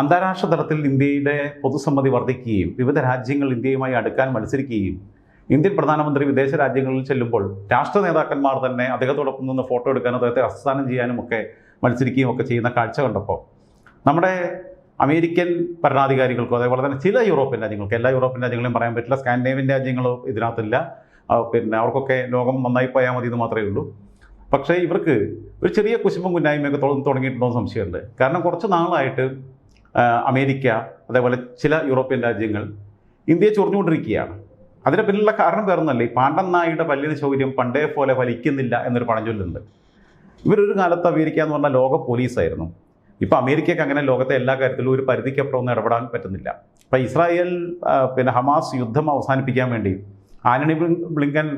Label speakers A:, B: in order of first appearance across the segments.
A: അന്താരാഷ്ട്ര തലത്തിൽ ഇന്ത്യയുടെ പൊതുസമ്മതി വർദ്ധിക്കുകയും വിവിധ രാജ്യങ്ങൾ ഇന്ത്യയുമായി അടുക്കാൻ മത്സരിക്കുകയും ഇന്ത്യൻ പ്രധാനമന്ത്രി വിദേശ രാജ്യങ്ങളിൽ ചെല്ലുമ്പോൾ രാഷ്ട്ര നേതാക്കന്മാർ തന്നെ അദ്ദേഹത്തോടൊപ്പം നിന്ന് ഫോട്ടോ എടുക്കാനും അദ്ദേഹത്തെ അസ്ഥാനം ചെയ്യാനും ഒക്കെ മത്സരിക്കുകയും ഒക്കെ ചെയ്യുന്ന കാഴ്ച കണ്ടപ്പോൾ നമ്മുടെ അമേരിക്കൻ ഭരണാധികാരികൾക്കോ അതേപോലെ തന്നെ ചില യൂറോപ്യൻ രാജ്യങ്ങൾക്ക് എല്ലാ യൂറോപ്യൻ രാജ്യങ്ങളെയും പറയാൻ പറ്റില്ല സ്കാൻഡിനേവ്യൻ രാജ്യങ്ങളോ ഇതിനകത്തില്ല പിന്നെ അവർക്കൊക്കെ ലോകം നന്നായി പോയാൽ മതി എന്ന് മാത്രമേ ഉള്ളൂ. പക്ഷേ ഇവർക്ക് ഒരു ചെറിയ കുശുമ്പും കുന്നായ്മയൊക്കെ തുടങ്ങിയിട്ടുണ്ടോ എന്ന് സംശയമുണ്ട്. കാരണം കുറച്ച് നാളായിട്ട് അമേരിക്ക അതേപോലെ ചില യൂറോപ്യൻ രാജ്യങ്ങൾ ഇന്ത്യയെ ചൊറിഞ്ഞുകൊണ്ടിരിക്കുകയാണ്. അതിന്റെ പിന്നിലുള്ള കാരണം വേറൊന്നല്ല ഈ പാണ്ഡൻ നായിയുടെ പല്ലിന് ശൗര്യം പണ്ടേ പോലെ വലിക്കുന്നില്ല എന്നൊരു പഴഞ്ചൊല്ലുണ്ട്. ഇവരൊരു കാലത്ത് അമേരിക്ക എന്ന് പറഞ്ഞാൽ ലോക പോലീസായിരുന്നു. ഇപ്പോൾ അമേരിക്കയ്ക്ക് അങ്ങനെ ലോകത്തെ എല്ലാ കാര്യത്തിലും ഒരു പരിധിക്കപ്പുറം ഒന്നും ഇടപെടാൻ പറ്റുന്നില്ല. അപ്പോൾ ഇസ്രായേൽ പിന്നെ ഹമാസ് യുദ്ധം അവസാനിപ്പിക്കാൻ വേണ്ടി ആന്റണി ബ്ലിങ്കൻ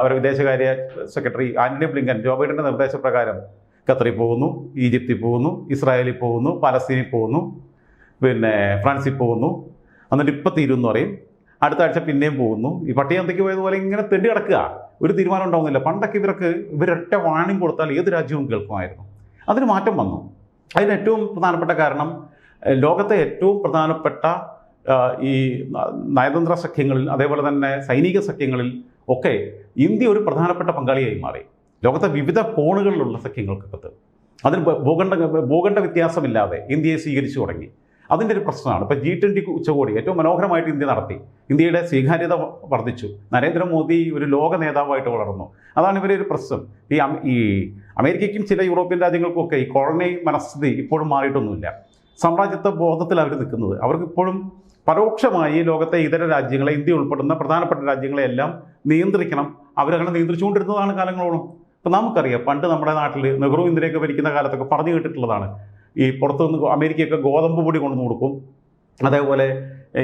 A: അവരുടെ വിദേശകാര്യ സെക്രട്ടറി ആന്റണി ബ്ലിങ്കൻ ജോ ബൈഡന്റെ നിർദ്ദേശപ്രകാരം ഖത്തറിൽ പോകുന്നു ഈജിപ്തിൽ പോകുന്നു ഇസ്രായേലിൽ പോകുന്നു പലസ്തീനിൽ പോകുന്നു പിന്നെ ഫ്രാൻസിൽ പോകുന്നു. എന്നിട്ട് ഇപ്പം തീരുമെന്ന് പറയും. അടുത്ത ആഴ്ച പിന്നെയും പോകുന്നു. ഈ പട്ടിയന്തയ്ക്ക് പോയതുപോലെ ഇങ്ങനെ തെണ്ടി കിടക്കുക. ഒരു തീരുമാനം ഉണ്ടാവുന്നില്ല. പണ്ടൊക്കെ ഇവർക്ക് ഇവരൊറ്റ വാണിംഗ് കൊടുത്താൽ ഏത് രാജ്യവും കേൾക്കുമായിരുന്നു. അതിന് മാറ്റം വന്നു. അതിന് ഏറ്റവും പ്രധാനപ്പെട്ട കാരണം ലോകത്തെ ഏറ്റവും പ്രധാനപ്പെട്ട ഈ നയതന്ത്ര സഖ്യങ്ങളിൽ അതേപോലെ തന്നെ സൈനിക സഖ്യങ്ങളിൽ ഒക്കെ ഇന്ത്യ ഒരു പ്രധാനപ്പെട്ട പങ്കാളിയായി മാറി. ലോകത്തെ വിവിധ കോണുകളിലുള്ള സഖ്യങ്ങൾക്കകത്ത് അതിന് ഭ- ഭൂഖണ്ഡ ഭൂഖണ്ഡ വ്യത്യാസമില്ലാതെ ഇന്ത്യയെ സ്വീകരിച്ചു തുടങ്ങി. അതിന്റെ ഒരു പ്രശ്നമാണ്. ഇപ്പോൾ ജി ട്വന്റി ഉച്ചകോടി ഏറ്റവും മനോഹരമായിട്ട് ഇന്ത്യ നടത്തി. ഇന്ത്യയുടെ സ്വീകാര്യത വർദ്ധിച്ചു. നരേന്ദ്രമോദി ഒരു ലോക നേതാവായിട്ട് വളർന്നു. അതാണ് ഇവരെ ഒരു പ്രശ്നം. ഈ ഈ അമേരിക്കയ്ക്കും ചില യൂറോപ്യൻ രാജ്യങ്ങൾക്കും ഒക്കെ ഈ കോളനി മനസ്ഥിതി ഇപ്പോഴും മാറിയിട്ടൊന്നുമില്ല. സാമ്രാജ്യത്വ ബോധത്തിൽ അവർ നിൽക്കുന്നത്. അവർക്ക് ഇപ്പോഴും പരോക്ഷമായി ലോകത്തെ ഇതര രാജ്യങ്ങളെ ഇന്ത്യ ഉൾപ്പെടുന്ന പ്രധാനപ്പെട്ട രാജ്യങ്ങളെ എല്ലാം നിയന്ത്രിക്കണം. അവരങ്ങനെ നിയന്ത്രിച്ചുകൊണ്ടിരുന്നതാണ് കാലങ്ങളോളം. ഇപ്പം നമുക്കറിയാം പണ്ട് നമ്മുടെ നാട്ടിൽ നെഹ്റു ഇന്ദിരയൊക്കെ ഭരിക്കുന്ന കാലത്തൊക്കെ പറഞ്ഞു കേട്ടിട്ടുള്ളതാണ്. ഈ പുറത്തുനിന്ന് അമേരിക്കയൊക്കെ ഗോതമ്പ് പൊടി കൊണ്ടുവന്ന് കൊടുക്കും. അതേപോലെ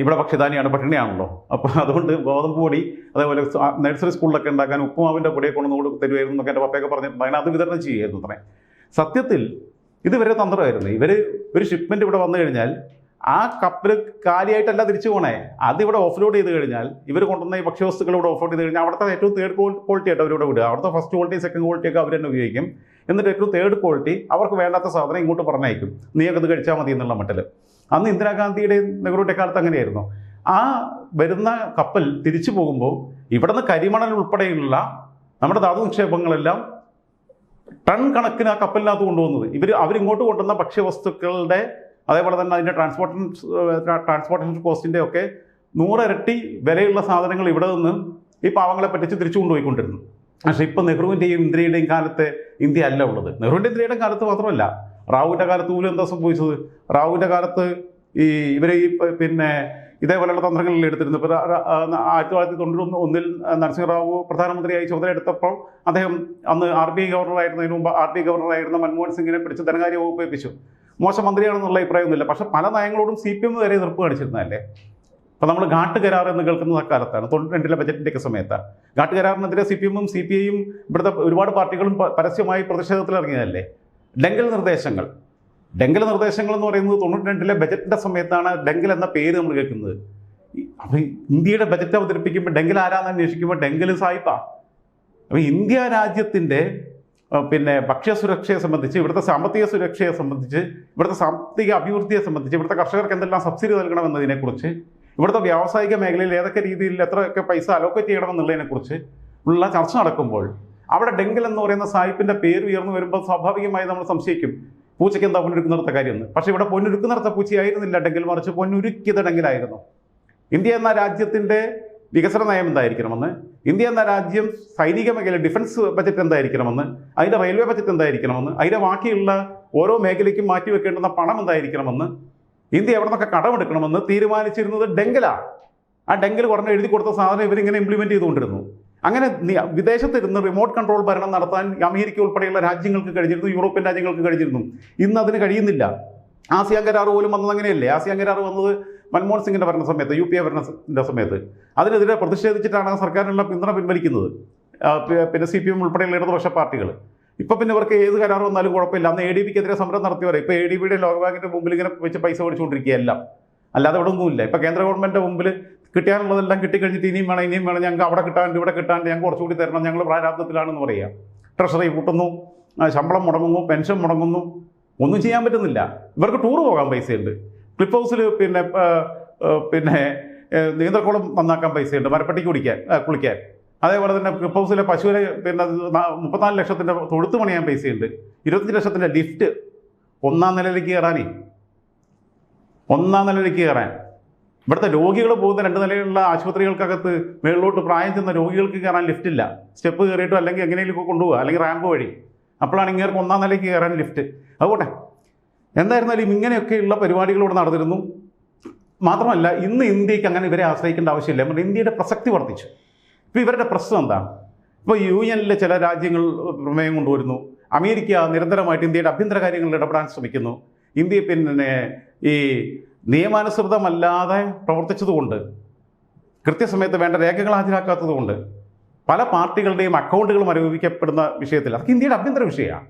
A: ഇവിടെ പക്ഷിധാനിയാണ് പട്ടിണിയാണല്ലോ. അപ്പോൾ അതുകൊണ്ട് ഗോതമ്പ് പൊടി അതേപോലെ നഴ്സറി സ്കൂളിലൊക്കെ ഉണ്ടാക്കാൻ ഉപ്പുമാവിന്റെ പൊടിയെ കൊണ്ടുവന്ന് തരുമായിരുന്നു എന്നൊക്കെ എന്റെ പപ്പയൊക്കെ പറഞ്ഞിട്ടുണ്ട്. അതിനകത്ത് അത് വിതരണം ചെയ്യുമായിരുന്നു അത്രേ. സത്യത്തിൽ ഇതുവരെ തന്ത്രമായിരുന്നു. ഇവർ ഒരു ഷിപ്മെന്റ് ഇവിടെ വന്നു കഴിഞ്ഞാൽ ആ കപ്പൽ കാലിയായിട്ടല്ല തിരിച്ചു പോണേ. അത് ഇവിടെ ഓഫ് ലോഡ് ചെയ്ത് കഴിഞ്ഞാൽ ഇവർ കൊണ്ടുവന്ന ഈ ഭക്ഷ്യവസ്തുക്കൾ ഇവിടെ ഓഫ് ലോഡ് ചെയ്ത് കഴിഞ്ഞാൽ അവിടുത്തെ ഏറ്റവും തേർഡ് ക്വാളിറ്റി ആയിട്ട് അവരിവിടെ വിടുക. അവിടുത്തെ ഫസ്റ്റ് ക്വാളിറ്റി സെക്കൻഡ് ക്വാളിറ്റി ഒക്കെ അവർ തന്നെ ഉപയോഗിക്കും. എന്നിട്ട് ഏറ്റവും തേർഡ് ക്വാളിറ്റി അവർക്ക് വേണ്ടാത്ത സാധനം ഇങ്ങോട്ട് പറഞ്ഞയക്കും. നീയൊക്കെ അത് കഴിച്ചാൽ മതി എന്നുള്ള മട്ടിൽ അന്ന് ഇന്ദിരാഗാന്ധിയുടെയും നെഹ്റുവിന്റെ കാലത്ത് അങ്ങനെയായിരുന്നു. ആ വരുന്ന കപ്പൽ തിരിച്ചു പോകുമ്പോൾ ഇവിടുന്ന് കരിമണൽ ഉൾപ്പെടെയുള്ള നമ്മുടെ ധാതു നിക്ഷേപങ്ങളെല്ലാം ടൺ കണക്കിന് ആ കപ്പലിനകത്ത് കൊണ്ടുപോകുന്നത് ഇവർ അവരിങ്ങോട്ട് കൊണ്ടുവന്ന ഭക്ഷ്യവസ്തുക്കളുടെ അതേപോലെ തന്നെ അതിന്റെ ട്രാൻസ്പോർട്ടൻ ട്രാൻസ്പോർട്ടേഷൻ കോസ്റ്റിന്റെ ഒക്കെ നൂറിരട്ടി വിലയുള്ള സാധനങ്ങൾ ഇവിടെ നിന്ന് ഈ പാവങ്ങളെ പറ്റിച്ച് തിരിച്ചു കൊണ്ടുപോയിക്കൊണ്ടിരുന്നു. പക്ഷേ ഇപ്പം നെഹ്റുവിന്റെയും ഇന്ദിരയുടെയും കാലത്ത് ഇന്ത്യ അല്ല ഉള്ളത്. നെഹ്റുവിന്റെ ഇന്ദിരയുടെ കാലത്ത് മാത്രമല്ല റാവുവിന്റെ കാലത്ത് പോലും എന്താ സംഭവിച്ചത്? റാവുവിന്റെ കാലത്ത് ഈ ഇവർ ഈ പിന്നെ ഇതേപോലെയുള്ള തന്ത്രങ്ങളിൽ എടുത്തിരുന്നു ഇപ്പോൾ ആയിരത്തി തൊള്ളായിരത്തി തൊണ്ണൂറ്റി ഒന്നിൽ നരസിംഹറാവു പ്രധാനമന്ത്രിയായി ചുമതല എടുത്തപ്പോൾ അദ്ദേഹം അന്ന് ആർ ബി ഐ ഗവർണറായിരുന്നതിന് മുമ്പ് ആർ ബി ഐ ഗവർണറായിരുന്ന മൻമോഹൻ സിംഗിനെ പിടിച്ച് ധനകാര്യ വകുപ്പ് ഏൽപ്പിച്ചു. മോശം മന്ത്രിയാണെന്നുള്ള അഭിപ്രായമൊന്നുമില്ല. പക്ഷെ പല നയങ്ങളോടും സി പി എം വരെ നിർപ്പ് കാണിച്ചിരുന്നതല്ലേ? അപ്പോൾ നമ്മൾ ഘാട്ട് കരാർ എന്ന് കേൾക്കുന്ന കാലത്താണ് തൊണ്ണൂറ്റി രണ്ടിലെ ബജറ്റിന്റെയൊക്കെ സമയത്താണ് ഘാട്ട് കരാറിനെതിരെ സി പി എമ്മും സി പി ഐയും ഇവിടുത്തെ ഒരുപാട് പാർട്ടികളും പരസ്യമായി പ്രതിഷേധത്തിൽ ഇറങ്ങിയതല്ലേ? ഡെങ്കൽ നിർദ്ദേശങ്ങൾ. ഡെങ്കൽ നിർദ്ദേശങ്ങൾ എന്ന് പറയുന്നത് തൊണ്ണൂറ്റി രണ്ടിലെ ബജറ്റിന്റെ സമയത്താണ് ഡെങ്കൽ എന്ന പേര് നമ്മൾ കേൾക്കുന്നത്. അപ്പോൾ ഇന്ത്യയുടെ ബജറ്റ് അവതരിപ്പിക്കുമ്പോൾ ഡെങ്കൽ ആരാന്ന് അന്വേഷിക്കുമ്പോൾ ഡെങ്കൽ സായിപ്പാ അപ്പോൾ ഇന്ത്യ രാജ്യത്തിന്റെ പിന്നെ ഭക്ഷ്യസുരക്ഷയെ സംബന്ധിച്ച് ഇവിടുത്തെ സാമ്പത്തിക സുരക്ഷയെ സംബന്ധിച്ച് ഇവിടുത്തെ സാമ്പത്തിക അഭിവൃദ്ധിയെ സംബന്ധിച്ച് ഇവിടുത്തെ കർഷകർക്ക് എന്തെല്ലാം സബ്സിഡി നൽകണമെന്നതിനെക്കുറിച്ച് ഇവിടുത്തെ വ്യാവസായിക മേഖലയിൽ ഏതൊക്കെ രീതിയിൽ എത്രയൊക്കെ പൈസ അലോക്കേറ്റ് ചെയ്യണമെന്നുള്ളതിനെക്കുറിച്ച് ഉള്ള ചർച്ച നടക്കുമ്പോൾ അവിടെ ഡെങ്കൽ എന്ന് പറയുന്ന സാഹിബിന്റെ പേര് ഉയർന്നു വരുമ്പോൾ സ്വാഭാവികമായി നമ്മൾ സംശയിക്കും പൂച്ചയ്ക്ക് എന്താ പൊന്നുരുക്കുന്നിടത്ത കാര്യമെന്ന്. പക്ഷേ ഇവിടെ പൊന്നുരുക്കുന്നിടത്ത പൂച്ചയായിരുന്നില്ല ഡെങ്കിൽ മറിച്ച് പൊന്നുരുക്കിയത് ഡെങ്കിലായിരുന്നു. ഇന്ത്യ എന്ന രാജ്യത്തിന്റെ വികസന നയം എന്തായിരിക്കണമെന്ന് ഇന്ത്യ എന്ന രാജ്യം സൈനിക മേഖല ഡിഫൻസ് ബജറ്റ് എന്തായിരിക്കണമെന്ന് അതിന്റെ റെയിൽവേ ബജറ്റ് എന്തായിരിക്കണമെന്ന് അതിന്റെ ബാക്കിയുള്ള ഓരോ മേഖലയ്ക്കും മാറ്റി വെക്കേണ്ടുന്ന പണം എന്തായിരിക്കണമെന്ന് ഇന്ത്യ എവിടെ നിന്നൊക്കെ കടമെടുക്കണമെന്ന് തീരുമാനിച്ചിരുന്നത് ഡെങ്കലാണ് ആ ഡെങ്കൽ ഉടനെ എഴുതി കൊടുത്ത സാധനം ഇവരിങ്ങനെ ഇംപ്ലിമെന്റ് ചെയ്തുകൊണ്ടിരുന്നു. അങ്ങനെ വിദേശത്തിരുന്ന് റിമോട്ട് കൺട്രോൾ ഭരണം നടത്താൻ അമേരിക്ക ഉൾപ്പെടെയുള്ള രാജ്യങ്ങൾക്ക് കഴിഞ്ഞിരുന്നു യൂറോപ്യൻ രാജ്യങ്ങൾക്ക് കഴിഞ്ഞിരുന്നു. ഇന്ന് അതിന് കഴിയുന്നില്ല. ആസിയാൻ കരാർ പോലും വന്നത് അങ്ങനെയല്ലേ? ആസിയാൻ വന്നത് മൻമോഹൻ സിംഗിന്റെ ഭരണ സമയത്ത് യു പി എ ഭരണത്തിന്റെ സമയത്ത്. അതിനെതിരെ പ്രതിഷേധിച്ചിട്ടാണ് സർക്കാരിനുള്ള പിന്തുണ പിൻവലിക്കുന്നത്. പിന്നെ സി പി എം ഉൾപ്പെടെയുള്ള ഇടതുപക്ഷ പാർട്ടികൾ ഇപ്പം പിന്നെ ഇവർക്ക് ഏത് കരാർ വന്നാലും കുഴപ്പമില്ല. അന്ന് എ ഡി പിക്കെതിരെ സമരം നടത്തിയവരെ ഇപ്പോൾ എ ഡി പിയുടെ ലോകബാങ്കിന്റെ മുമ്പിൽ ഇങ്ങനെ വെച്ച് പൈസ മേടിച്ചുകൊണ്ടിരിക്കുകയല്ല. അല്ലാതെ ഇവിടെ ഒന്നുമില്ല. ഇപ്പോൾ കേന്ദ്ര ഗവൺമെന്റിന്റെ മുമ്പിൽ കിട്ടാനുള്ളതെല്ലാം കിട്ടിക്കഴിഞ്ഞിട്ട് ഇനിയും വേണം ഇനിയും വേണം ഞങ്ങൾക്ക് അവിടെ കിട്ടാണ്ട് ഇവിടെ കിട്ടാണ്ട് ഞങ്ങൾക്ക് കുറച്ചുകൂടി തരണം ഞങ്ങൾ പ്രാരാബ്ദത്തിലാണെന്ന് പറയുക ട്രഷറി കൂട്ടുന്നു ശമ്പളം മുടങ്ങുന്നു പെൻഷൻ മുടങ്ങുന്നു. ഒന്നും ചെയ്യാൻ പറ്റുന്നില്ല. ഇവർക്ക് ടൂർ പോകാൻ പൈസയുണ്ട്. ക്ലിപ്പ് ഹൗസിൽ പിന്നെ പിന്നെ നീന്തൽക്കുളം നന്നാക്കാൻ പൈസയുണ്ട്. മരപ്പട്ടിക്ക് കുടിക്കാൻ കുളിക്കാൻ. അതേപോലെ തന്നെ ക്ലിപ്പ് ഹൗസിലെ പശുവിനെ പിന്നെ മുപ്പത്തിനാല് ലക്ഷത്തിന്റെ തൊഴുത്ത് പണിയാൻ പൈസയുണ്ട്. ഇരുപത്തഞ്ച് ലക്ഷത്തിന്റെ ലിഫ്റ്റ് ഒന്നാം നിലയിലേക്ക് കയറാനേ. ഒന്നാം നിലയിലേക്ക് കയറാൻ. ഇവിടുത്തെ രോഗികൾ പോകുന്ന രണ്ട് നിലയിലുള്ള ആശുപത്രികൾക്കകത്ത് മേളിലോട്ട് പ്രായം ചെന്ന രോഗികൾക്ക് കയറാൻ ലിഫ്റ്റ് ഇല്ല. സ്റ്റെപ്പ് കയറിയിട്ടോ അല്ലെങ്കിൽ എങ്ങനെയെങ്കിലും കൊണ്ടുപോകുക അല്ലെങ്കിൽ റാമ്പ് വഴി. അപ്പോഴാണ് ഇങ്ങേർക്ക് ഒന്നാം നിലയ്ക്ക് കയറാൻ ലിഫ്റ്റ്. അതുകൊട്ടെ എന്തായിരുന്നാലും ഇങ്ങനെയൊക്കെയുള്ള പരിപാടികളോട് നടന്നിരുന്നു. മാത്രമല്ല ഇന്ന് ഇന്ത്യയ്ക്ക് അങ്ങനെ ഇവരെ ആശ്രയിക്കേണ്ട ആവശ്യമില്ല. നമ്മുടെ ഇന്ത്യയുടെ പ്രസക്തി വർദ്ധിച്ചു. ഇപ്പോൾ ഇവരുടെ പ്രശ്നം എന്താണ്? ഇപ്പോൾ യു എനിലെ ചില രാജ്യങ്ങൾ പ്രമേയം കൊണ്ടുവരുന്നു. അമേരിക്ക നിരന്തരമായിട്ട് ഇന്ത്യയുടെ ആഭ്യന്തര കാര്യങ്ങളിൽ ഇടപെടാൻ ശ്രമിക്കുന്നു. ഇന്ത്യ പിന്നെ ഈ നിയമാനുസൃതമല്ലാതെ പ്രവർത്തിച്ചതുകൊണ്ട് കൃത്യസമയത്ത് വേണ്ട രേഖകൾ ഹാജരാക്കാത്തതുകൊണ്ട് പല പാർട്ടികളുടെയും അക്കൗണ്ടുകൾ മരവിപ്പിക്കപ്പെടുന്ന വിഷയത്തിൽ അതൊക്കെ ഇന്ത്യയുടെ ആഭ്യന്തര വിഷയമാണ്.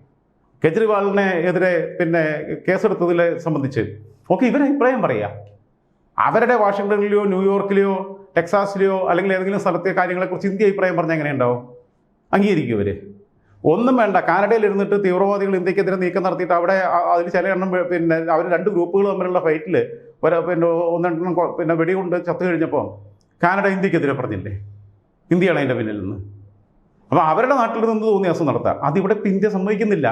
A: കെജ്രിവാളിനെ എതിരെ പിന്നെ കേസെടുത്തതിനെ സംബന്ധിച്ച് ഒക്കെ ഇവരെ അഭിപ്രായം പറയുക. അവരുടെ വാഷിങ്ടണിലെയോ ന്യൂയോർക്കിലെയോ ടെക്സാസിലെയോ അല്ലെങ്കിൽ ഏതെങ്കിലും സ്ഥലത്തെ കാര്യങ്ങളെക്കുറിച്ച് ഇന്ത്യ അഭിപ്രായം പറഞ്ഞാൽ എങ്ങനെ ഉണ്ടാവും അംഗീകരിക്കും ഇവർ ഒന്നും വേണ്ട. കാനഡയിൽ ഇരുന്നിട്ട് തീവ്രവാദികൾ ഇന്ത്യക്കെതിരെ നീക്കം നടത്തിയിട്ട് അവിടെ അതിൽ ചില എണ്ണം പിന്നെ അവർ രണ്ട് ഗ്രൂപ്പുകൾ തമ്മിലുള്ള ഫൈറ്റിൽ ഒരു പിന്നെ ഒന്നെണ്ണം പിന്നെ വെടികൊണ്ട് ചത്തു കഴിഞ്ഞപ്പോൾ കാനഡ ഇന്ത്യക്കെതിരെ പറഞ്ഞില്ലേ? ഇന്ത്യയാണ് അതിന്റെ പിന്നിൽ നിന്ന് അപ്പോൾ അവരുടെ നാട്ടിൽ നിന്ന് തോന്നിയ അസം നടത്താം. അതിവിടെ ഇന്ത്യ സമ്മതിക്കുന്നില്ല.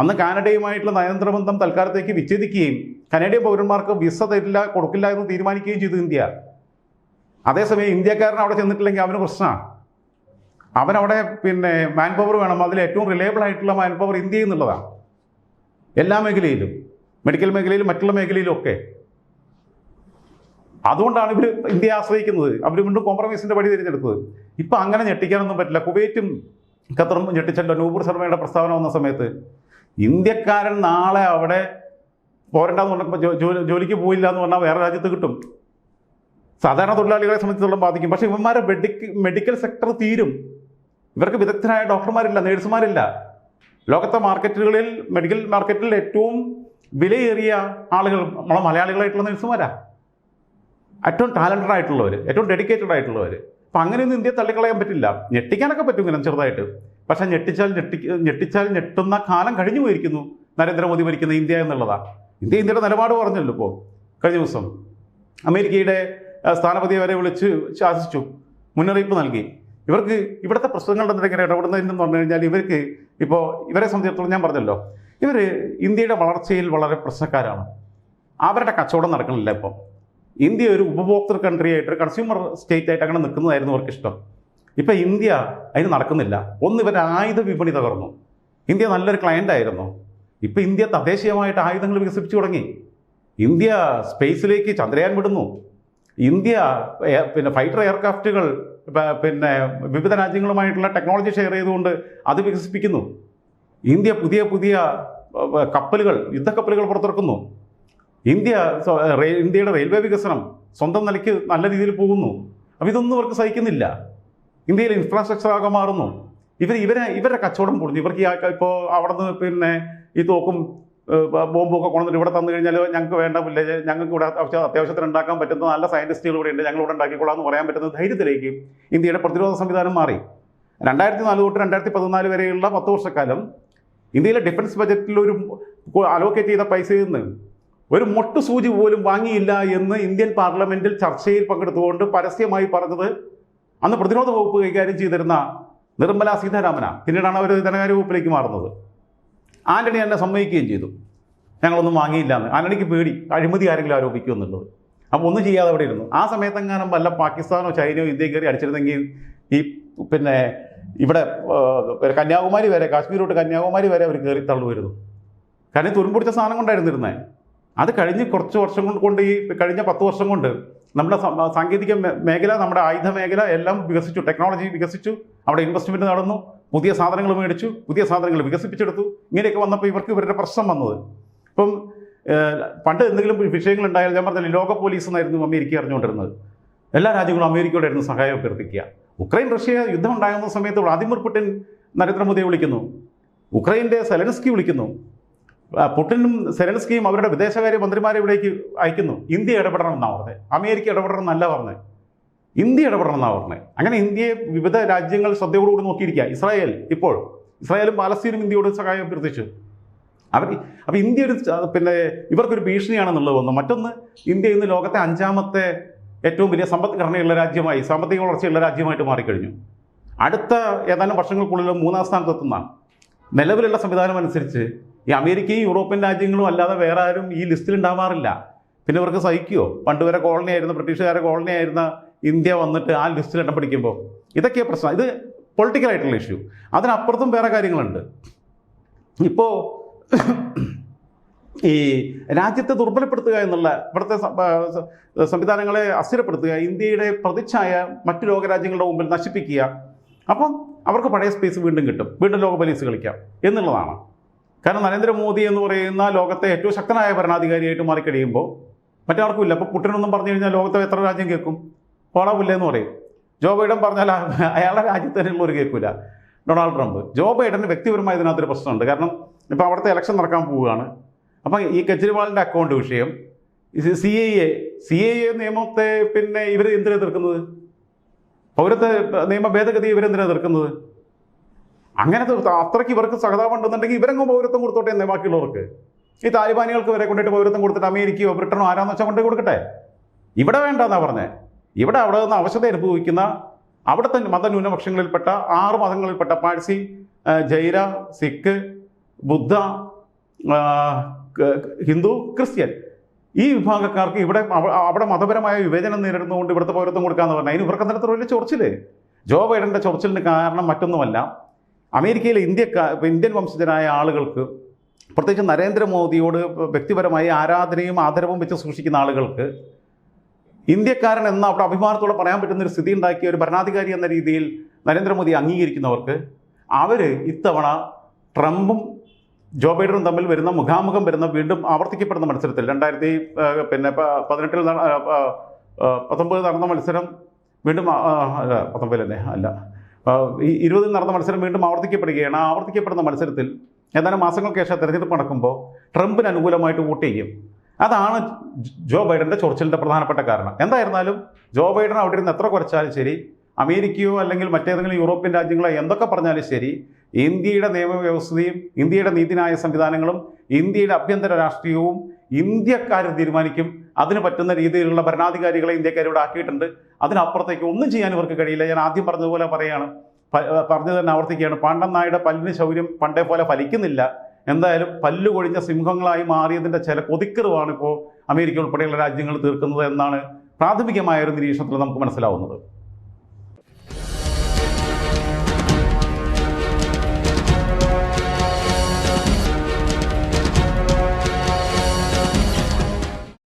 A: അന്ന് കാനഡയുമായിട്ടുള്ള നയതന്ത്ര ബന്ധം തൽക്കാലത്തേക്ക് വിച്ഛേദിക്കുകയും കനേഡിയൻ പൗരന്മാർക്ക് വിസ തരില്ല കൊടുക്കില്ല എന്ന് തീരുമാനിക്കുകയും ചെയ്തു ഇന്ത്യ. അതേസമയം ഇന്ത്യക്കാരൻ അവിടെ ചെന്നിട്ടില്ലെങ്കിൽ അവന് പ്രശ്നമാണ് അവനവിടെ പിന്നെ മാൻ പവർ വേണം. അതിൽ ഏറ്റവും റിലയബിൾ ആയിട്ടുള്ള മാൻ പവർ ഇന്ത്യ എന്നുള്ളതാണ് എല്ലാ മേഖലയിലും മെഡിക്കൽ മേഖലയിലും മറ്റുള്ള മേഖലയിലും ഒക്കെ. അതുകൊണ്ടാണ് ഇവർ ഇന്ത്യയെ ആശ്രയിക്കുന്നത്. അവർ വീണ്ടും കോംപ്രമൈസിന്റെ വഴി തിരഞ്ഞെടുത്തത്. ഇപ്പം അങ്ങനെ ഞെട്ടിക്കാനൊന്നും പറ്റില്ല. കുവൈറ്റും ഖത്തറും ഞെട്ടിച്ചല്ലോ. നൂപുർ ശർമ്മയുടെ പ്രസ്താവന വന്ന സമയത്ത് ഇന്ത്യക്കാരൻ നാളെ അവിടെ പോരണ്ടെന്ന് പറഞ്ഞപ്പോൾ ജോലിക്ക് പോയില്ല എന്ന് പറഞ്ഞാൽ വേറെ രാജ്യത്ത് കിട്ടും. സാധാരണ തൊഴിലാളികളെ സംബന്ധിച്ചിടത്തോളം ബാധിക്കും. പക്ഷേ ഇവന്മാരെ മെഡിക്കൽ സെക്ടർ തീരും. ഇവർക്ക് വിദഗ്ധരായ ഡോക്ടർമാരില്ല നേഴ്സുമാരില്ല. ലോകത്തെ മാർക്കറ്റുകളിൽ മെഡിക്കൽ മാർക്കറ്റിൽ ഏറ്റവും വിലയേറിയ ആളുകൾ നമ്മളെ മലയാളികളായിട്ടുള്ള നേഴ്സുമാരാ. ഏറ്റവും ടാലന്റഡ് ആയിട്ടുള്ളവർ ഏറ്റവും ഡെഡിക്കേറ്റഡ് ആയിട്ടുള്ളവർ അപ്പം അങ്ങനെയൊന്നും ഇന്ത്യയെ തള്ളിക്കളയാൻ പറ്റില്ല. ഞെട്ടിക്കാനൊക്കെ പറ്റും ഇങ്ങനെ ചെറുതായിട്ട്. പക്ഷെ ഞെട്ടിച്ചാൽ ഞെട്ടി ഞെട്ടിച്ചാൽ ഞെട്ടുന്ന കാലം കഴിഞ്ഞു പോയിരിക്കുന്നു. നരേന്ദ്രമോദി ഭരിക്കുന്ന ഇന്ത്യ എന്നുള്ളതാണ് ഇന്ത്യ ഇന്ത്യയുടെ നിലപാട് പറഞ്ഞല്ലോ ഇപ്പോൾ കഴിഞ്ഞ ദിവസം അമേരിക്കയുടെ സ്ഥാനപതി സ്ഥാനപതിയെ വരെ വിളിച്ച് ശാസിച്ചു. മുന്നറിയിപ്പ് നൽകി. ഇവർക്ക് ഇവിടുത്തെ പ്രശ്നങ്ങളുടെ എന്തെങ്കിലും ഇങ്ങനെ ഇടപെടുന്നതെന്ന് പറഞ്ഞു കഴിഞ്ഞാൽ ഇവർക്ക് ഇപ്പോൾ ഇവരെ സംബന്ധിച്ചിടത്തോളം ഞാൻ പറഞ്ഞല്ലോ. ഇവർ ഇന്ത്യയുടെ വളർച്ചയിൽ വളരെ പ്രശ്നക്കാരാണ്. അവരുടെ കച്ചവടം നടക്കണില്ല ഇപ്പം. ഇന്ത്യ ഒരു ഉപഭോക്തൃ കൺട്രി ആയിട്ട് കൺസ്യൂമർ സ്റ്റേറ്റ് ആയിട്ട് അങ്ങനെ നിൽക്കുന്നതായിരുന്നു അവർക്ക് ഇഷ്ടം ഇപ്പം ഇന്ത്യ അതിന് നടക്കുന്നില്ല. ഒന്ന് ഇവരുടെ ആയുധ വിപണി തകർന്നു. ഇന്ത്യ നല്ലൊരു ക്ലയന്റ് ആയിരുന്നു. ഇപ്പം ഇന്ത്യ തദ്ദേശീയമായിട്ട് ആയുധങ്ങൾ വികസിപ്പിച്ചു തുടങ്ങി. ഇന്ത്യ സ്പേസിലേക്ക് ചന്ദ്രയാൻ വിടുന്നു. ഇന്ത്യ പിന്നെ ഫൈറ്റർ എയർക്രാഫ്റ്റുകൾ പിന്നെ വിവിധ രാജ്യങ്ങളുമായിട്ടുള്ള ടെക്നോളജി ഷെയർ ചെയ്തുകൊണ്ട് അത് വികസിപ്പിക്കുന്നു. ഇന്ത്യ പുതിയ പുതിയ കപ്പലുകൾ യുദ്ധക്കപ്പലുകൾ പുറത്തിറക്കുന്നു. ഇന്ത്യ ഇന്ത്യയുടെ റെയിൽവേ വികസനം സ്വന്തം നിലയ്ക്ക് നല്ല രീതിയിൽ പോകുന്നു. അപ്പോൾ ഇതൊന്നും അവർക്ക് സഹിക്കുന്നില്ല. ഇന്ത്യയിൽ ഇൻഫ്രാസ്ട്രക്ചർ ആകെ മാറുന്നു. ഇവർ ഇവരെ ഇവരുടെ കച്ചവടം കൂടുന്നു. ഇവർക്ക് ഇപ്പോൾ അവിടെ നിന്ന് പിന്നെ ഈ തോക്കും ഏഹ്, ബോംബും ഒക്കെ കൊണ്ടുവന്നിട്ട് ഇവിടെ തന്നു കഴിഞ്ഞാൽ ഞങ്ങൾക്ക് വേണ്ട വില്ലേജ് ഞങ്ങൾക്ക് ഇവിടെ അത്യാവശ്യം അത്യാവശ്യത്തിന് ഉണ്ടാക്കാൻ പറ്റുന്ന നല്ല സയന്റിസ്റ്റുകൾ ഇവിടെ ഉണ്ട് ഞങ്ങൾ ഇവിടെ ഉണ്ടാക്കിക്കൊള്ളാം എന്ന് പറയാൻ പറ്റുന്ന ധൈര്യത്തിലേക്ക് ഇന്ത്യയുടെ പ്രതിരോധ സംവിധാനം മാറി. രണ്ടായിരത്തി നാല് തൊട്ട് രണ്ടായിരത്തി പതിനാല് വരെയുള്ള പത്ത് വർഷക്കാലം ഇന്ത്യയിലെ ഡിഫൻസ് ബജറ്റിൽ ഒരു അലോക്കേറ്റ് ചെയ്ത പൈസയിൽ നിന്ന് ഒരു മൊട്ട് സൂചി പോലും വാങ്ങിയില്ല എന്ന് ഇന്ത്യൻ പാർലമെന്റിൽ ചർച്ചയിൽ പങ്കെടുത്തുകൊണ്ട് പരസ്യമായി പറഞ്ഞത് അന്ന് പ്രതിരോധ വകുപ്പ് കൈകാര്യം ചെയ്തിരുന്ന നിർമ്മല സീതാരാമന പിന്നീടാണ് അവർ ധനകാര്യ വകുപ്പിലേക്ക് മാറുന്നത്. ആന്റണി എന്നെ സമ്മതിക്കുകയും ചെയ്തു. ഞങ്ങളൊന്നും വാങ്ങിയില്ല എന്ന്. ആന്റണിക്ക് പേടി. അഴിമതി ആരെങ്കിലും ആരോപിക്കും എന്നുള്ളത്. അപ്പോൾ ഒന്നും ചെയ്യാതെ അവിടെ ഇരുന്നു. ആ സമയത്തെങ്ങാനും വല്ല പാകിസ്ഥാനോ ചൈനയോ ഇന്ത്യയിൽ കയറി അടിച്ചിരുന്നെങ്കിൽ ഈ പിന്നെ ഇവിടെ കന്യാകുമാരി വരെ കാശ്മീർ കന്യാകുമാരി വരെ അവർ കയറി തള്ളുവരുന്നു കാരണം തുരുമ്പൊടിച്ച സാധനം കൊണ്ടായിരുന്നിരുന്നേ അത് കഴിഞ്ഞ് കുറച്ച് വർഷം കൊണ്ട് കൊണ്ട് ഈ കഴിഞ്ഞ പത്ത് വർഷം കൊണ്ട് നമ്മുടെ സാങ്കേതിക മേഖല നമ്മുടെ ആയുധ മേഖല എല്ലാം വികസിച്ചു ടെക്നോളജി വികസിച്ചു അവിടെ ഇൻവെസ്റ്റ്മെന്റ് നടന്നു പുതിയ സാധനങ്ങൾ മേടിച്ചു പുതിയ സാധനങ്ങൾ വികസിപ്പിച്ചെടുത്തു. ഇങ്ങനെയൊക്കെ വന്നപ്പോൾ ഇവർക്ക് ഇവരുടെ പ്രശ്നം വന്നത്. ഇപ്പം പണ്ട് എന്തെങ്കിലും വിഷയങ്ങൾ ഉണ്ടായാൽ ഞാൻ പറഞ്ഞില്ല ലോക പോലീസ് എന്നായിരുന്നു അമേരിക്ക അറിഞ്ഞുകൊണ്ടിരുന്നത്. എല്ലാ രാജ്യങ്ങളും അമേരിക്കയോടായിരുന്നു സഹായം അഭ്യർത്ഥിക്കുക. ഉക്രൈൻ റഷ്യ യുദ്ധം ഉണ്ടാകുന്ന സമയത്ത് വ്ളാദിമിർ പുടിൻ നരേന്ദ്രമോദിയെ വിളിക്കുന്നു. ഉക്രൈന്റെ സെലൻസ്കി വിളിക്കുന്നു. പുടിനും സെലൻസ്കിയും അവരുടെ വിദേശകാര്യ മന്ത്രിമാരെ ഇവിടേക്ക് അയക്കുന്നു. ഇന്ത്യ ഇടപെടണം എന്നാണ് പറഞ്ഞത് അമേരിക്ക ഇടപെടണം എന്നല്ല പറഞ്ഞത് ഇന്ത്യ ഇടപെടണം എന്നാണ് പറഞ്ഞത് അങ്ങനെ ഇന്ത്യയെ വിവിധ രാജ്യങ്ങൾ ശ്രദ്ധയോടുകൂടി നോക്കിയിരിക്കുക ഇസ്രായേൽ ഇപ്പോൾ ഇസ്രായേലും പാലസ്തീനും ഇന്ത്യയോട് സഹായം അഭ്യർത്ഥിച്ചു. അവർ അപ്പോൾ ഇന്ത്യ ഒരു പിന്നെ ഇവർക്കൊരു ഭീഷണിയാണെന്നുള്ളത് ഒന്ന് മറ്റൊന്ന് ഇന്ത്യ ഇന്ന് ലോകത്തെ അഞ്ചാമത്തെ ഏറ്റവും വലിയ സമ്പദ്ഘടനയുള്ള രാജ്യമായി സാമ്പത്തിക വളർച്ചയുള്ള രാജ്യമായിട്ട് മാറിക്കഴിഞ്ഞു. അടുത്ത ഏതാനും വർഷങ്ങൾക്കുള്ളിൽ മൂന്നാം സ്ഥാനത്തെത്തുന്നതാണ്. നിലവിലുള്ള സംവിധാനം അനുസരിച്ച് ഈ അമേരിക്കയും യൂറോപ്യൻ രാജ്യങ്ങളും അല്ലാതെ വേറെ ആരും ഈ ലിസ്റ്റിൽ ഉണ്ടാവാറില്ല. പിന്നെ ഇവർക്ക് സഹിക്കുമോ പണ്ട് വരെ കോളനി ആയിരുന്ന ബ്രിട്ടീഷുകാരെ കോളനി ആയിരുന്ന ഇന്ത്യ വന്നിട്ട് ആ ലിസ്റ്റിൽ എണ്ണം പിടിക്കുമ്പോൾ ഇതൊക്കെ പ്രശ്നം. ഇത് പൊളിറ്റിക്കൽ ആയിട്ടുള്ള ഇഷ്യൂ അതിനപ്പുറത്തും വേറെ കാര്യങ്ങളുണ്ട്. ഇപ്പോൾ ഈ രാജ്യത്തെ ദുർബലപ്പെടുത്തുക എന്നുള്ള ഇവിടുത്തെ സംവിധാനങ്ങളെ അസ്ഥിരപ്പെടുത്തുക ഇന്ത്യയുടെ പ്രതിച്ഛായ മറ്റു ലോകരാജ്യങ്ങളുടെ മുമ്പിൽ നശിപ്പിക്കുക അപ്പം അവർക്ക് പഴയ സ്പേസ് വീണ്ടും കിട്ടും. വീണ്ടും ലോക പോലീസ് കളിക്കാം എന്നുള്ളതാണ്. കാരണം നരേന്ദ്രമോദി എന്ന് പറയുന്ന ലോകത്തെ ഏറ്റവും ശക്തനായ ഭരണാധികാരിയായിട്ട് മാറിക്കഴിയുമ്പോൾ മറ്റാർക്കും ഇല്ല അപ്പോൾ പുട്ടിനൊന്നും പറഞ്ഞു കഴിഞ്ഞാൽ ലോകത്തെ എത്ര രാജ്യം കേൾക്കും? പോളാവില്ല എന്ന് പറയും. ജോ ബൈഡൻ പറഞ്ഞാൽ അയാളുടെ രാജ്യത്ത് തന്നെയുള്ളവർ കേൾക്കില്ല ഡൊണാൾഡ് ട്രംപ്. ജോ ബൈഡന് വ്യക്തിപരമായ ഇതിനകത്തൊരു പ്രശ്നമുണ്ട്. കാരണം ഇപ്പോൾ അവിടുത്തെ ഇലക്ഷൻ നടക്കാൻ പോവുകയാണ്. അപ്പം ഈ കെജ്രിവാളിന്റെ അക്കൗണ്ട് വിഷയം C I A C I A നിയമത്തെ പിന്നെ ഇവർ എന്തിനാണ് എതിർക്കുന്നത്? പൗരത്വ നിയമ ഭേദഗതി ഇവരെന്തിനാണ് എതിർക്കുന്നത്? അങ്ങനെ തീർത്ത അത്രയ്ക്ക് ഇവർക്ക് സഹതാപം ഉണ്ടെന്നുണ്ടെങ്കിൽ ഇവരങ്ങ് പൗരത്വം കൊടുത്തോട്ടെ എന്നേ ബാക്കിയുള്ളവർക്ക്. ഈ താലിബാനികൾക്ക് വരെ കൊണ്ടിട്ട് പൗരത്വം കൊടുത്തിട്ട് അമേരിക്കയോ ബ്രിട്ടനോ ആരാന്ന് വെച്ചാൽ കൊണ്ടേ കൊടുക്കട്ടെ? ഇവിടെ വേണ്ടെന്നാണ് പറഞ്ഞത് ഇവിടെ അവിടെ നിന്ന് അവശത അനുഭവിക്കുന്ന അവിടുത്തെ മതന്യൂനപക്ഷങ്ങളിൽപ്പെട്ട ആറ് മതങ്ങളിൽപ്പെട്ട പാഴ്സി ജൈര സിഖ് ബുദ്ധ ഹിന്ദു ക്രിസ്ത്യൻ. ഈ വിഭാഗക്കാർക്ക് ഇവിടെ അവിടെ മതപരമായ വിവേചനം നേരിടുന്നതുകൊണ്ട് ഇവിടുത്തെ പൗരത്വം കൊടുക്കാന്ന് പറഞ്ഞാൽ അതിന് ഇവർക്ക് അന്നേരത്തെ വലിയ ചൊറിച്ചിൽ? ജോ ബൈഡന്റെ ചൊറിച്ചിലിന് കാരണം മറ്റൊന്നുമല്ല. അമേരിക്കയിലെ ഇന്ത്യക്കാർ ഇന്ത്യൻ വംശജരായ ആളുകൾക്ക് പ്രത്യേകിച്ച് നരേന്ദ്രമോദിയോട് വ്യക്തിപരമായി ആരാധനയും ആദരവും വെച്ച് സൂക്ഷിക്കുന്ന ആളുകൾക്ക് ഇന്ത്യക്കാരൻ എന്ന അവിടെ അഭിമാനത്തോടെ പറയാൻ പറ്റുന്ന ഒരു സ്ഥിതി ഉണ്ടാക്കിയ ഒരു ഭരണാധികാരി എന്ന രീതിയിൽ നരേന്ദ്രമോദി അംഗീകരിക്കുന്നവർക്ക് അവർ ഇത്തവണ ട്രംപും ജോ ബൈഡനും തമ്മിൽ വരുന്ന മുഖാമുഖം വരുന്ന വീണ്ടും ആവർത്തിക്കപ്പെടുന്ന മത്സരത്തിൽ രണ്ടായിരത്തി പിന്നെ പതിനെട്ടിൽ പത്തൊമ്പത് നടന്ന മത്സരം വീണ്ടും പത്തൊമ്പതിൽ തന്നെ അല്ല. ഈ ഇരുപതിൽ നടന്ന മത്സരം വീണ്ടും ആവർത്തിക്കപ്പെടുകയാണ്. ആ ആവർത്തിക്കപ്പെടുന്ന മത്സരത്തിൽ ഏതാനും മാസങ്ങൾക്ക് ശേഷം തെരഞ്ഞെടുപ്പ് നടക്കുമ്പോൾ ട്രംപിന് അനുകൂലമായിട്ട് വോട്ട് ചെയ്യും. അതാണ് ജോ ബൈഡന്റെ ചൊറിച്ചിലിന്റെ പ്രധാനപ്പെട്ട കാരണം. എന്തായിരുന്നാലും ജോ ബൈഡൻ അവിടെ ഇരുന്ന് എത്ര കുറച്ചാലും ശരി അമേരിക്കയോ അല്ലെങ്കിൽ മറ്റേതെങ്കിലും യൂറോപ്യൻ രാജ്യങ്ങളോ എന്തൊക്കെ പറഞ്ഞാലും ശരി ഇന്ത്യയുടെ നിയമവ്യവസ്ഥയും ഇന്ത്യയുടെ നീതിന്യായ സംവിധാനങ്ങളും ഇന്ത്യയുടെ ആഭ്യന്തര രാഷ്ട്രീയവും ഇന്ത്യക്കാർ തീരുമാനിക്കും അതിന് പറ്റുന്ന രീതിയിലുള്ള ഭരണാധികാരികളെ ഇന്ത്യക്കാർ ഇവിടെ ആക്കിയിട്ടുണ്ട്. അതിനപ്പുറത്തേക്ക് ഒന്നും ചെയ്യാൻ ഇവർക്ക് കഴിയില്ല. ഞാൻ ആദ്യം പറഞ്ഞതുപോലെ പറയാണ്. പറഞ്ഞു തന്നെ ആവർത്തിക്കുകയാണ്. പാണ്ഡൻ നായുടെ പല്ലിന് ശൗര്യം പണ്ടേ പോലെ ഫലിക്കുന്നില്ല. എന്തായാലും പല്ലു കൊഴിഞ്ഞ സിംഹങ്ങളായി മാറിയതിന്റെ ചില കൊതിക്കറുവാണ് ഇപ്പോൾ അമേരിക്ക ഉൾപ്പെടെയുള്ള രാജ്യങ്ങൾ തീർക്കുന്നത് എന്നാണ് പ്രാഥമികമായ ഒരു നിരീക്ഷണത്തിൽ നമുക്ക് മനസ്സിലാവുന്നത്.